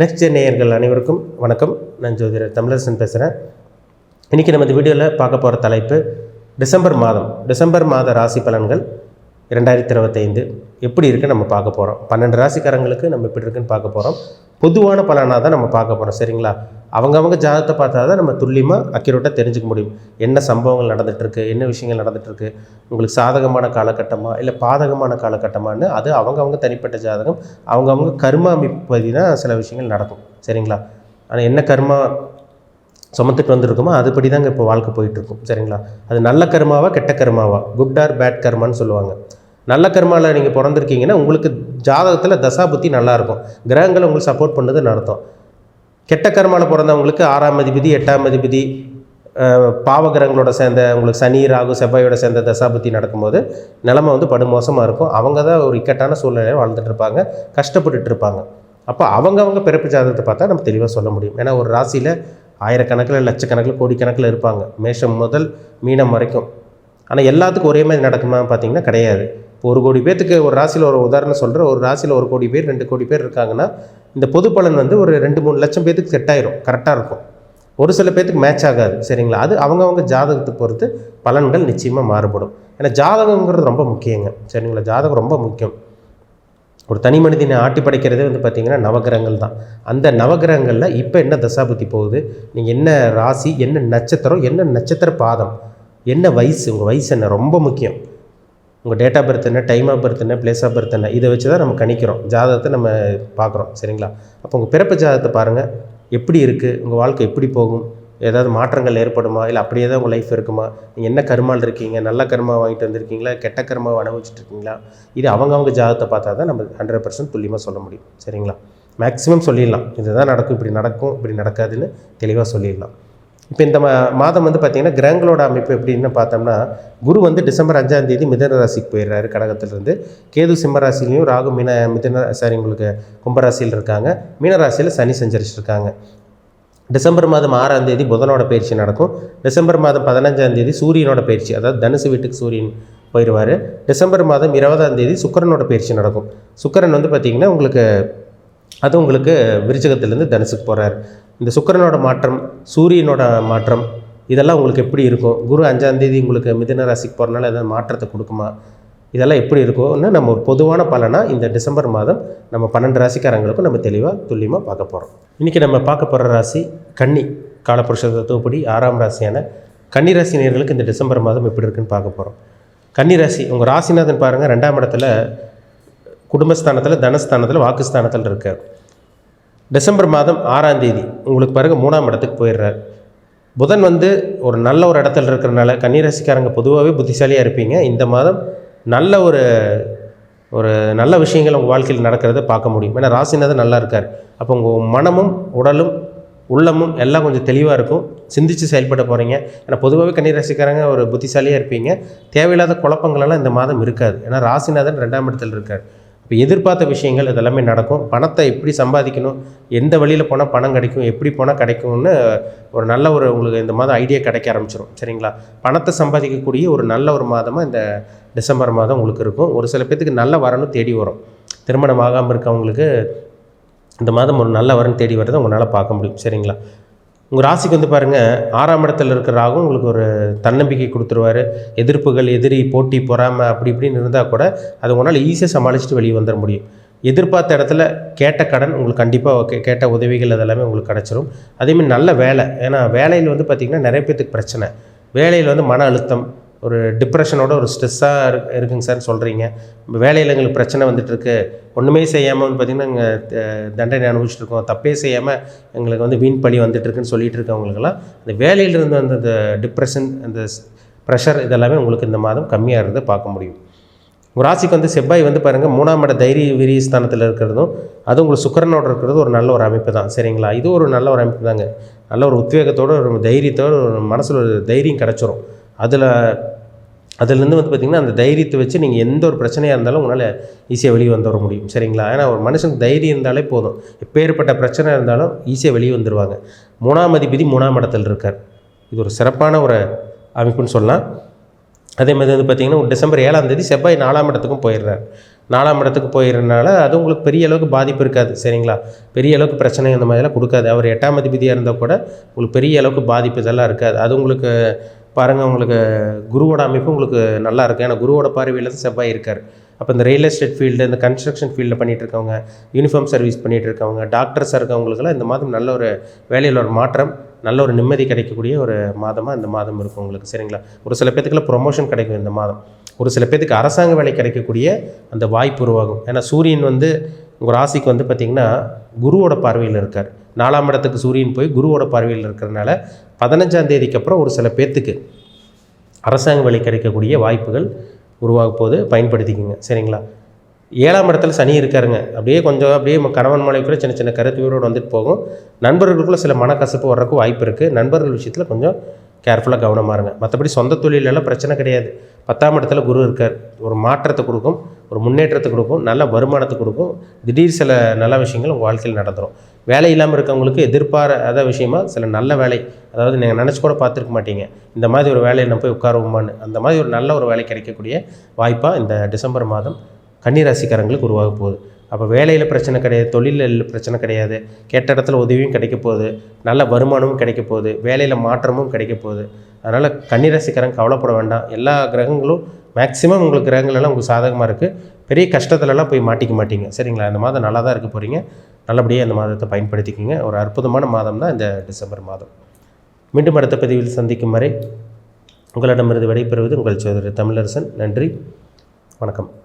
Next gen நேயர்கள் அனைவருக்கும் வணக்கம். நான் ஜோதிடர் தமிழரசன் பேசுகிறேன் இன்றைக்கி நம்ம இந்த வீடியோவில் பார்க்க போகிற தலைப்பு டிசம்பர் மாதம். டிசம்பர் மாத ராசி பலன்கள் இரண்டாயிரத்தி இருபத்தைந்து எப்படி இருக்குன்னு நம்ம பார்க்க போகிறோம் பன்னெண்டு ராசிக்காரங்களுக்கு நம்ம எப்படி இருக்குன்னு பார்க்க போகிறோம் பொதுவான பலனாக தான் நம்ம பார்க்க போகிறோம் சரிங்களா? அவங்கவங்க ஜாதகத்தை பார்த்தா தான் நம்ம துல்லியமாக அக்யூரேட்டாக தெரிஞ்சுக்க முடியும். என்ன சம்பவங்கள் நடந்துகிட்ருக்கு என்ன விஷயங்கள் நடந்துகிட்ருக்கு உங்களுக்கு சாதகமான காலகட்டமாக இல்லை பாதகமான காலகட்டமானு அது அவங்கவுங்க தனிப்பட்ட ஜாதகம் அவங்கவுங்க கர்மா அமைப்பதி தான் சில விஷயங்கள் நடக்கும் சரிங்களா? ஆனால் என்ன கர்மா சுமத்துட்டு வந்திருக்குமோ அதுபடி தாங்க இப்போ வாழ்க்கை போயிட்டுருக்கும் சரிங்களா? அது நல்ல கர்மாவா கெட்ட கர்மாவா? குட் ஆர் பேட் கர்மான்னு சொல்லுவாங்க. நல்ல கர்மாவில் நீங்கள் பிறந்திருக்கீங்கன்னா உங்களுக்கு ஜாதகத்தில் தசாபுத்தி நல்லாயிருக்கும் கிரகங்கள் உங்களுக்கு சப்போர்ட் பண்ணதுன்னு அர்த்தம். கெட்ட கர்மாவில் பிறந்தவங்களுக்கு ஆறாம் அதிபதி எட்டாம் அதிபதி பாவகிரகங்களோட சேர்ந்த உங்களுக்கு சனி ராகு செவ்வாயோட சேர்ந்த தசாபுத்தி நடக்கும்போது நிலமை வந்து படுமோசமாக இருக்கும். அவங்க தான் ஒரு இக்கட்டான சூழ்நிலையில் வாழ்ந்துட்டு இருப்பாங்க கஷ்டப்பட்டுட்டு இருப்பாங்க. அப்போ அவங்கவங்க பிறப்பு ஜாதகத்தை பார்த்தா நம்ம தெளிவாக சொல்ல முடியும். ஏன்னா ஒரு ராசியில் ஆயிரக்கணக்கில் லட்சக்கணக்கில் கோடிக்கணக்கில் இருப்பாங்க. மேஷம் முதல் மீனம் வரைக்கும். ஆனால் எல்லாத்துக்கும் ஒரே மாதிரி நடக்குமா பார்த்தீங்கன்னா கிடையாது. ஒரு கோடி பேர்த்துக்கு ஒரு ராசியில் ஒரு உதாரணம் சொல்கிறேன் ஒரு ராசியில் ஒரு கோடி பேர் ரெண்டு கோடி பேர் இருக்காங்கன்னா இந்த பொது பலன் வந்து ஒரு ரெண்டு மூணு லட்சம் பேர்த்துக்கு செட் ஆயிரும். கரெக்டாக இருக்கும். ஒரு சில பேர்த்துக்கு மேட்ச் ஆகாது. சரிங்களா? அது அவங்கவுங்க ஜாதகத்தை பொறுத்து பலன்கள் நிச்சயமாக மாறுபடும். ஏன்னா ஜாதகங்கிறது ரொம்ப முக்கியங்க. சரிங்களா? ஜாதகம் ரொம்ப முக்கியம். ஒரு தனி மனிதனை ஆட்டி படைக்கிறதே வந்து பார்த்திங்கன்னா நவகிரகங்கள் தான். அந்த நவகிரகங்களில் இப்போ என்ன தசாபுத்தி போகுது? நீங்கள் என்ன ராசி என்ன நட்சத்திரம் என்ன நட்சத்திர பாதம் என்ன வயசு உங்கள் வயசு என்ன? ரொம்ப முக்கியம். உங்கள் டேட் ஆஃப் பர்த் என்ன டைம் ஆஃப் பர்த் என்ன பிளேஸ் ஆஃப் பர்த் என்ன இதை வச்சு தான் நம்ம கணிக்கிறோம். ஜாதகத்தை நம்ம பார்க்குறோம் சரிங்களா? அப்போ உங்கள் பிறப்பு ஜாதகத்தை பாருங்கள் எப்படி இருக்குது உங்கள் வாழ்க்கை எப்படி போகும்? ஏதாவது மாற்றங்கள் ஏற்படுமா? இல்லை அப்படியே தான் உங்கள் லைஃப் இருக்குமா? நீங்கள் என்ன கருமால் இருக்கீங்க? நல்ல கருமா வாங்கிட்டு வந்திருக்கீங்களா? கெட்ட கருமா அனுபவிச்சுட்டு இருக்கீங்களா? இது அவங்கவுங்க ஜாதகத்தை பார்த்தா தான் நம்ம ஹண்ட்ரட் பர்சன்ட் துல்லியமாக சொல்ல முடியும் சரிங்களா? மேக்ஸிமம் சொல்லிடலாம். இதுதான் நடக்கும் இப்படி நடக்கும் இப்படி நடக்காதுன்னு தெளிவாக சொல்லிடலாம். இப்போ இந்த மா மாதம் வந்து பார்த்திங்கன்னா கிரகங்களோட அமைப்பு எப்படின்னு பார்த்தோம்னா குரு வந்து டிசம்பர் அஞ்சாம் தேதி மிதன ராசிக்கு போயிடுறாரு கடகத்திலிருந்து. கேது சிம்ம ராசிலையும் ராகு மீன மிதன சாரி உங்களுக்கு கும்பராசியில் இருக்காங்க. மீனராசியில் சனி சஞ்சரிச்சிருக்காங்க. டிசம்பர் மாதம் ஆறாம் தேதி புதனோட பயிற்சி நடக்கும். டிசம்பர் மாதம் பதினஞ்சாம் தேதி சூரியனோட பயிற்சி அதாவது தனுசு வீட்டுக்கு சூரியன் போயிடுவார். டிசம்பர் மாதம் இருபதாம் தேதி சுக்கரனோட பயிற்சி நடக்கும். சுக்கரன் வந்து பார்த்திங்கன்னா உங்களுக்கு அது உங்களுக்கு விருச்சகத்திலேருந்து தனுசுக்கு போகிறார் இந்த சுக்கிரனோட மாற்றம் சூரியனோட மாற்றம் இதெல்லாம் உங்களுக்கு எப்படி இருக்கும் குரு அஞ்சாம் தேதி உங்களுக்கு மிதன ராசிக்கு போகிறனால ஏதாவது மாற்றத்தை கொடுக்குமா இதெல்லாம் எப்படி இருக்கும்னு நம்ம ஒரு பொதுவான பலனாக இந்த டிசம்பர் மாதம் நம்ம பன்னெண்டு ராசிக்காரங்களுக்கும் நம்ம தெளிவாக துல்லியமாக பார்க்க போகிறோம் இன்றைக்கி நம்ம பார்க்க போகிற ராசி கன்னி காலப்புருஷ தத்துவப்படி ஆறாம் ராசியான கன்னி ராசி நேர்களுக்கு இந்த டிசம்பர் மாதம் எப்படி இருக்குன்னு பார்க்க போகிறோம் கன்னி ராசி உங்கள் ராசிநாதன் பாருங்கள் ரெண்டாம் இடத்துல குடும்பஸ்தானத்தில் தனஸ்தானத்தில் வாக்குஸ்தானத்தில் இருக்கார். டிசம்பர் மாதம் ஆறாம் தேதி உங்களுக்கு பிறகு மூணாம் இடத்துக்கு போயிடுறார். புதன் வந்து ஒரு நல்ல ஒரு இடத்துல இருக்கிறனால கன்னிராசிக்காரங்க பொதுவாகவே புத்திசாலியாக இருப்பீங்க. இந்த மாதம் நல்ல ஒரு ஒரு நல்ல விஷயங்கள் உங்கள் வாழ்க்கையில் நடக்கிறத பார்க்க முடியும். ஏன்னா ராசிநாதன் நல்லா இருக்கார். அப்போ உங்கள் மனமும் உடலும் உள்ளமும் எல்லாம் கொஞ்சம் தெளிவாக இருக்கும். சிந்தித்து செயல்பட போகிறீங்க ஏன்னா பொதுவாகவே கன்னிராசிக்காரங்க ஒரு புத்திசாலியாக இருப்பீங்க. தேவையில்லாத குழப்பங்களெல்லாம் இந்த மாதம் இருக்காது. ஏன்னா ராசிநாதன் ரெண்டாம் இடத்துல இருக்கார். இப்போ எதிர்பார்த்த விஷயங்கள் இதெல்லாமே நடக்கும். பணத்தை எப்படி சம்பாதிக்கணும்? எந்த வழியில் போனால் பணம் கிடைக்கும்? எப்படி போனால் கிடைக்கும்னு ஒரு நல்ல ஒரு உங்களுக்கு இந்த மாதம் ஐடியா கிடைக்க ஆரம்பிச்சிடும் சரிங்களா? பணத்தை சம்பாதிக்கக்கூடிய ஒரு நல்ல ஒரு மாதமாக இந்த டிசம்பர் மாதம் உங்களுக்கு இருக்கும். ஒரு சில பேர்த்துக்கு நல்ல வரணும் தேடி வரும். திருமணம் ஆகாமல் இருக்கவங்களுக்கு இந்த மாதம் ஒரு நல்ல வரன் தேடி வரதை உங்களால் பார்க்க முடியும். சரிங்களா? உங்கள் ராசிக்கு வந்து பாருங்கள் ஆறாம் இடத்துல இருக்கிற ராகும் உங்களுக்கு ஒரு தன்னம்பிக்கை கொடுத்துருவார். எதிர்ப்புகள் எதிரி போட்டி பொறாமை அப்படி இப்படின்னு இருந்தால் கூட அது உங்களால் ஈஸியாக சமாளிச்சுட்டு வெளியே வந்துட முடியும். எதிர்பார்த்த இடத்துல கேட்ட கடன் உங்களுக்கு கண்டிப்பாக கேட்ட உதவிகள் அதெல்லாமே உங்களுக்கு கிடச்சிரும். அதேமாதிரி நல்ல வேலை ஏன்னா வேலையில் வந்து பார்த்திங்கன்னா நிறைய பேர்த்துக்கு பிரச்சனை. வேலையில் வந்து மன அழுத்தம் ஒரு டிப்ரெஷனோட ஒரு ஸ்ட்ரெஸ்ஸாக இரு இருக்குங்க சார் சொல்கிறீங்க வேலையில் எங்களுக்கு பிரச்சனை வந்துட்டுருக்கு. ஒன்றுமே செய்யாமல் வந்து பார்த்திங்கன்னா நாங்கள் தண்டனை அனுபவிச்சுட்டு இருக்கோம் தப்பே செய்யாமல் எங்களுக்கு வந்து வீண் பழி வந்துட்டுருக்குன்னு சொல்லிட்டு இருக்கவங்களுக்கெல்லாம் அந்த வேலையிலிருந்து அந்த அந்த டிப்ரெஷன் அந்த ப்ரெஷர் இதெல்லாமே உங்களுக்கு இந்த மாதம் கம்மியாக இருந்ததை பார்க்க முடியும். உங்கள் ராசிக்கு வந்து செவ்வாய் வந்து பாருங்கள் மூணாம் இட தைரிய விரிய ஸ்தானத்தில் இருக்கிறதும் அது உங்களுக்கு சுக்கரனோட இருக்கிறது ஒரு நல்ல ஒரு அமைப்பு தான் சரிங்களா? இது ஒரு நல்ல ஒரு அமைப்பு தாங்க. நல்ல ஒரு உத்வேகத்தோடு ஒரு தைரியத்தோடு ஒரு மனசில் ஒரு தைரியம் கிடச்சிரும். அதில் அதுலேருந்து வந்து பார்த்திங்கன்னா அந்த தைரியத்தை வச்சு நீங்கள் எந்த ஒரு பிரச்சனையாக இருந்தாலும் உங்களால் ஈஸியாக வெளியே வந்துட முடியும். சரிங்களா? ஏன்னா ஒரு மனுஷனுக்கு தைரியம் இருந்தாலே போதும். எப்பேற்பட்ட பிரச்சனை இருந்தாலும் ஈஸியாக வெளியே வந்துடுவாங்க மூணாம் அதிபதி மூணாம் இடத்துல இருக்கார். இது ஒரு சிறப்பான ஒரு அமைப்புன்னு சொல்லலாம். அதே மாதிரி வந்து பார்த்திங்கன்னா டிசம்பர் ஏழாம் தேதி செவ்வாய் நாலாம் இடத்துக்கும் போயிடுறார். நாலாம் இடத்துக்கு போயிடுறதுனால அது உங்களுக்கு பெரிய அளவுக்கு பாதிப்பு இருக்காது. சரிங்களா? பெரிய அளவுக்கு பிரச்சனை அந்த மாதிரிலாம் கொடுக்காது. அவர் எட்டாம் அதிபதியாக இருந்தால் கூட உங்களுக்கு பெரிய அளவுக்கு பாதிப்பு இதெல்லாம் இருக்காது. அது உங்களுக்கு பாருங்கள் உங்களுக்கு குருவோட அமைப்பு உங்களுக்கு நல்லா இருக்கும் ஏன்னா குருவோட பார்வையில் தான் செவ்வாய் இருக்கார். அப்போ இந்த ரியல் எஸ்டேட் ஃபீல்டு இந்த கன்ஸ்ட்ரக்ஷன் ஃபீல்டில் பண்ணிகிட்டு இருக்கவங்க யூனிஃபார்ம் சர்வீஸ் பண்ணிகிட்டு இருக்கவங்க டாக்டர்ஸாக இருக்கவங்களுக்கெல்லாம் இந்த மாதம் நல்ல ஒரு வேலையில் ஒரு மாற்றம் நல்ல ஒரு நிம்மதி கிடைக்கக்கூடிய ஒரு மாதமாக இந்த மாதம் இருக்கும் உங்களுக்கு. சரிங்களா? ஒரு சில பேத்துக்குலாம் ப்ரொமோஷன் கிடைக்கும் இந்த மாதம். ஒரு சில பேத்துக்கு அரசாங்க வேலை கிடைக்கக்கூடிய அந்த வாய்ப்பு உருவாகும். ஏன்னா சூரியன் வந்து உங்கள் ராசிக்கு வந்து பார்த்திங்கன்னா குருவோட பார்வையில் இருக்கார். நாலாம் இடத்துக்கு சூரியன் போய் குருவோட பார்வையில் இருக்கிறனால பதினஞ்சாம் தேதிக்கு அப்புறம் ஒரு சில பேர்த்துக்கு அரசாங்க வேலை கிடைக்கக்கூடிய வாய்ப்புகள் உருவாக போது பயன்படுத்திக்கிங்க. சரிங்களா? ஏழாம் இடத்துல சனி இருக்காருங்க. அப்படியே கொஞ்சம் அப்படியே கணவன் மனைவிக்குள்ள சின்ன சின்ன கருத்து வீரோடு வந்துட்டு போகும். நண்பர்களுக்குள்ளே சில மனக்கசப்பு வர்றதுக்கு வாய்ப்பு இருக்குது நண்பர்கள் விஷயத்தில் கொஞ்சம் கேர்ஃபுல்லாக கவனமாக இருங்க. மற்றபடி சொந்த தொழிலெல்லாம் பிரச்சனை கிடையாது. பத்தாம் இடத்துல குரு இருக்கார். ஒரு மாற்றத்தை கொடுக்கும். ஒரு முன்னேற்றத்தை கொடுக்கும் நல்ல வருமானத்தை கொடுக்கும். திடீர் சில நல்ல விஷயங்கள் உங்கள் வாழ்க்கையில் நடந்துடும் வேலை இல்லாமல் இருக்கவங்களுக்கு எதிர்பாராத விஷயமா சில நல்ல வேலை அதாவது நீங்கள் நினச்சி கூட பார்த்துருக்க மாட்டீங்க. இந்த மாதிரி ஒரு வேலையை நம்ம போய் உட்காருவோமான்னு அந்த மாதிரி ஒரு நல்ல ஒரு வேலை கிடைக்கக்கூடிய வாய்ப்பாக இந்த டிசம்பர் மாதம் கன்னிராசிக்காரங்களுக்கு உருவாக போகுது. அப்போ வேலையில் பிரச்சனை கிடையாது தொழிலில் பிரச்சனை கிடையாது கேட்ட இடத்துல உதவியும் கிடைக்க போகுது நல்ல வருமானமும் கிடைக்க போகுது வேலையில் மாற்றமும் கிடைக்க போகுது. அதனால் கன்னிராசிக்காரன் கவலைப்பட வேண்டாம். எல்லா கிரகங்களும் மேக்ஸிமம் உங்களுக்கு கிரகங்கள் உங்களுக்கு சாதகமாக இருக்குது பெரிய கஷ்டத்துலலாம் போய் மாட்டிக்க மாட்டீங்க. சரிங்களா? இந்த மாதம் நல்லா தான் இருக்க போகிறீங்க நல்லபடியாக இந்த மாதத்தை பயன்படுத்திக்கிங்க. ஒரு அற்புதமான மாதம் தான் இந்த டிசம்பர் மாதம். மீண்டும் அடுத்த பதிவில் சந்திக்கும் வரை உங்களிடமிருந்து விடைபெறுவது உங்கள் சோதரர் தமிழரசன். நன்றி. வணக்கம்.